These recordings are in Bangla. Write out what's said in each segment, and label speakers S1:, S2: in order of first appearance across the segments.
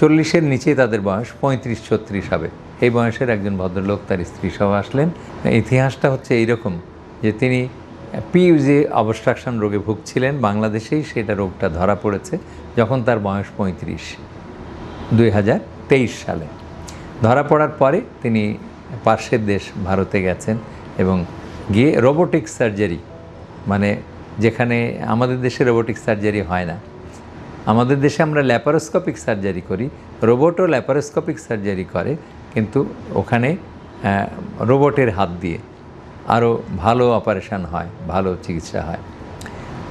S1: চল্লিশের নিচে তাদের বয়স, পঁয়ত্রিশ, ছত্রিশ হবে। এই বয়সের একজন ভদ্রলোক তার স্ত্রী সহ আসলেন। ইতিহাসটা হচ্ছে এইরকম যে তিনি পিইউজে অবস্ট্রাকশন রোগে ভুগছিলেন। বাংলাদেশেই সেটা রোগটা ধরা পড়েছে যখন তার বয়স পঁয়ত্রিশ, দুই হাজার তেইশ সালে। ধরা পড়ার পরে তিনি পার্শ্বের দেশ ভারতে গেছেন এবং গিয়ে রোবোটিক সার্জারি মানে যেখানে আমাদের দেশে রোবোটিক সার্জারি হয় না। আমাদের দেশে আমরা ল্যাপারোস্কোপিক সার্জারি করি রোবটও ল্যাপারোস্কোপিক সার্জারি করে, কিন্তু ওখানে রোবটের হাত দিয়ে আরও ভালো অপারেশন হয়, ভালো চিকিৎসা হয়।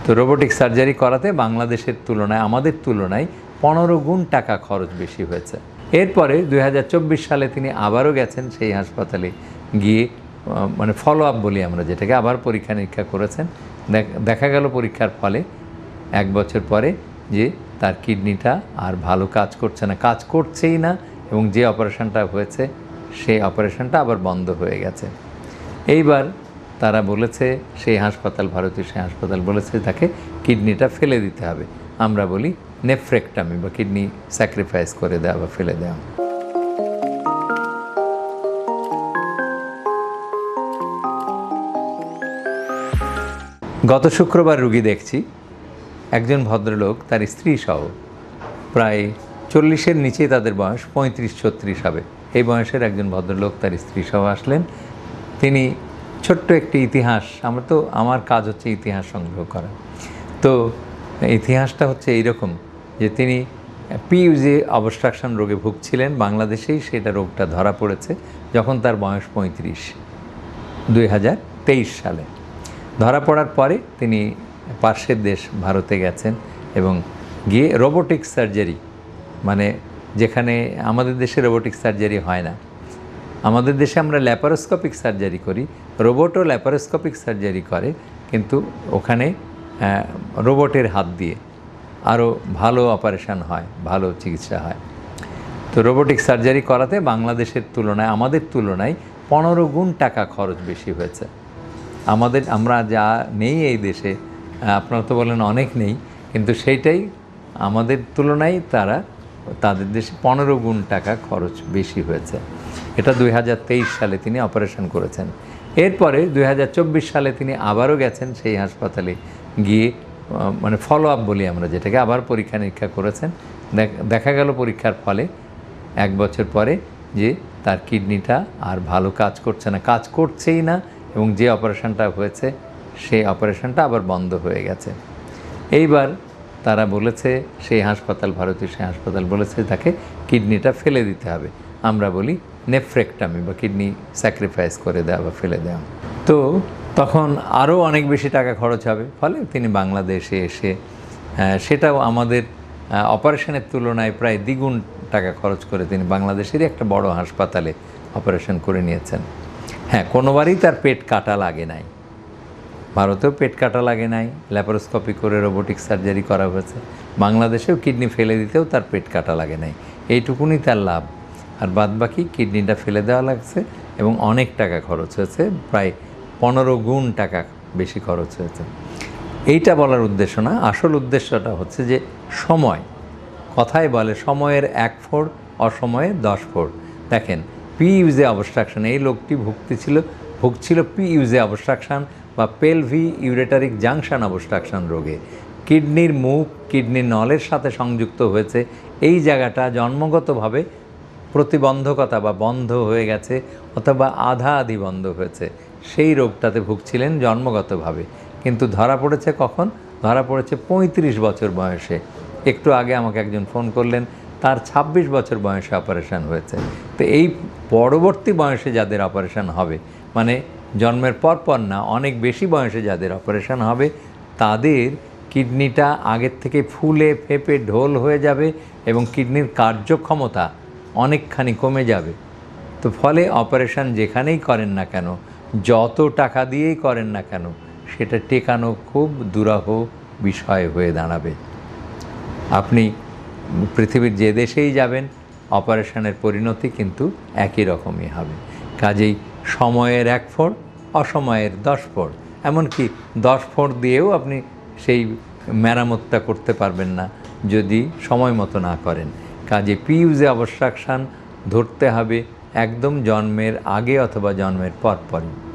S1: তো রোবোটিক সার্জারি করাতে বাংলাদেশের তুলনায়, আমাদের তুলনায় পনেরো গুণ টাকা খরচ বেশি হয়েছে। এরপরে দু হাজার চব্বিশ সালে তিনি আবারও গেছেন সেই হাসপাতালে গিয়ে মানে ফলো আপ বলি আমরা, যেটাকে আবার পরীক্ষা নিরীক্ষা করেছেন। দেখ- দেখা গেল পরীক্ষার ফলে এক বছর পরে যে তার কিডনিটা আর ভালো কাজ করছে না, কাজ করছেই না এবং যে অপারেশনটা হয়েছে, সেই অপারেশনটা আবার বন্ধ হয়ে গেছে। এইবার তারা বলেছে, সেই হাসপাতাল, ভারতীয় সেই হাসপাতাল বলেছে তাকে কিডনিটা ফেলে দিতে হবে। আমরা বলি নেফ্রেক্টামি বা কিডনি স্যাক্রিফাইস করে দেওয়া বা ফেলে দেওয়া। গত শুক্রবার রুগী দেখছি একজন ভদ্রলোক, তার স্ত্রী সহ। প্রায় চল্লিশের নিচে তাদের বয়স পঁয়ত্রিশ ছত্রিশ হবে। এই বয়সের একজন ভদ্রলোক, তার স্ত্রী সহ আসলেন। তিনি ছোট্ট একটি ইতিহাস, আমরা তো, আমার কাজ হচ্ছে ইতিহাস সংগ্রহ করা। তো, ইতিহাসটা হচ্ছে এইরকম যে তিনি পিইউজে অবস্ট্রাকশন রোগে ভুগছিলেন, বাংলাদেশেই সেটা রোগটা ধরা পড়েছে যখন তার বয়স পঁয়ত্রিশ, দুই সালে। ধরা পড়ার পরে তিনি পার্শ্বের দেশ ভারতে গেছেন এবং গিয়ে রোবোটিক সার্জারি মানে যেখানে আমাদের দেশে রোবোটিক সার্জারি হয় না। আমাদের দেশে আমরা ল্যাপারোস্কোপিক সার্জারি করি রোবটও ল্যাপারোস্কোপিক সার্জারি করে, কিন্তু ওখানে রোবটের হাত দিয়ে আরও ভালো অপারেশন হয়, ভালো চিকিৎসা হয়। তো রোবোটিক সার্জারি করাতে বাংলাদেশের তুলনায়, আমাদের তুলনায় পনেরো গুণ টাকা খরচ বেশি হয়েছে। আমাদের, আমরা যা নেই এই দেশে আপনারা তো বলেন অনেক নেই, কিন্তু সেইটাই আমাদের তুলনায় তারা তাদের দেশে পনেরো গুণ টাকা খরচ বেশি হয়েছে। এটা দুই হাজার তেইশ সালে তিনি অপারেশন করেছেন। এরপরে দুই হাজার চব্বিশ সালে তিনি আবারও গেছেন সেই হাসপাতালে গিয়ে মানে ফলো আপ বলি আমরা, যেটাকে আবার পরীক্ষা নিরীক্ষা করেছেন। দেখ- দেখা গেল পরীক্ষার ফলে এক বছর পরে যে তার কিডনিটা আর ভালো কাজ করছে না, কাজ করছেই না এবং যে অপারেশনটা হয়েছে সেই অপারেশনটা আবার বন্ধ হয়ে গেছে। এইবার তারা বলেছে, সেই হাসপাতাল, ভারতীয় সেই হাসপাতাল বলেছে তাকে কিডনিটা ফেলে দিতে হবে। আমরা বলি নেফ্রেক্টামি বা কিডনি স্যাক্রিফাইস করে দেওয়া বা ফেলে দেওয়া। তো তখন আরও অনেক বেশি টাকা খরচ হবে, ফলে তিনি বাংলাদেশে এসে সেটাও আমাদের অপারেশনের তুলনায় প্রায় দ্বিগুণ টাকা খরচ করে তিনি বাংলাদেশেরই একটা বড় হাসপাতালে অপারেশন করে নিয়েছেন। হ্যাঁ কোনোবারই তার পেট কাটা লাগে নাই। ভারতেও পেট কাটা লাগে নাই। ল্যাপারোস্কোপি করে রোবোটিক সার্জারি করা হয়েছে। বাংলাদেশেও কিডনি ফেলে দিতেও তার পেট কাটা লাগে নাই। এইটুকুনি তার লাভ। আর বাদবাকি কিডনিটা ফেলে দেওয়া লাগছে এবং অনেক টাকা খরচ হয়েছে, প্রায় পনেরো গুণ টাকা বেশি খরচ হয়েছে। এইটা বলার উদ্দেশ্য না, আসল উদ্দেশ্যটা হচ্ছে যে সময়। কথায় বলে সময়ের এক ফোড়, অসময়ে দশ ফোড়। দেখেন পি ইউজে অবস্ট্রাকশন এই লোকটি ভুগতে ছিল, ভুগছিল পি ইউজে অবস্ট্রাকশন বা পেলভি ইউরেটারিক জাংশন অবস্ট্রাকশন রোগে। কিডনির মুখ, কিডনির নলের সাথে সংযুক্ত হয়েছে। এই জায়গাটা জন্মগতভাবে প্রতিবন্ধকতা বা বন্ধ হয়ে গেছে অথবা আধা আধি বন্ধ হয়েছে। সেই রোগটাতে ভুগছিলেন জন্মগতভাবে। কিন্তু ধরা পড়েছে কখন? ধরা পড়েছে পঁয়ত্রিশ বছর বয়সে। একটু আগে আমাকে একজন ফোন করলেন, তার ২৬ বছর বয়সে অপারেশন হয়েছে। তো এই পরবর্তী বয়সে যাদের অপারেশন হবে মানে জন্মের পর পর না, অনেক বেশি বয়সে যাদের অপারেশন হবে, তাদের কিডনিটা আগের থেকে ফুলে ফেপে ঢোল হয়ে যাবে এবং কিডনির কার্যক্ষমতা অনেকখানি কমে যাবে। তো ফলে অপারেশন যেখানেই করেন না কেন, যত টাকা দিয়েই করেন না কেন, সেটা টেকানো খুব দুরাহ বিষয় হয়ে দাঁড়াবে। আপনি পৃথিবীর যে দেশেই যাবেন, অপারেশনের পরিণতি কিন্তু একই রকমই হবে। কাজেই সময়ের এক ফোড়, অসময়ের দশ ফোড়। এমনকি দশ ফোড় দিয়েও আপনি সেই মেরামতটা করতে পারবেন না যদি সময় মতো না করেন। কাজে পিউজে অবস্ট্রাকশান ধরতে হবে একদম জন্মের আগে অথবা জন্মের পর পরই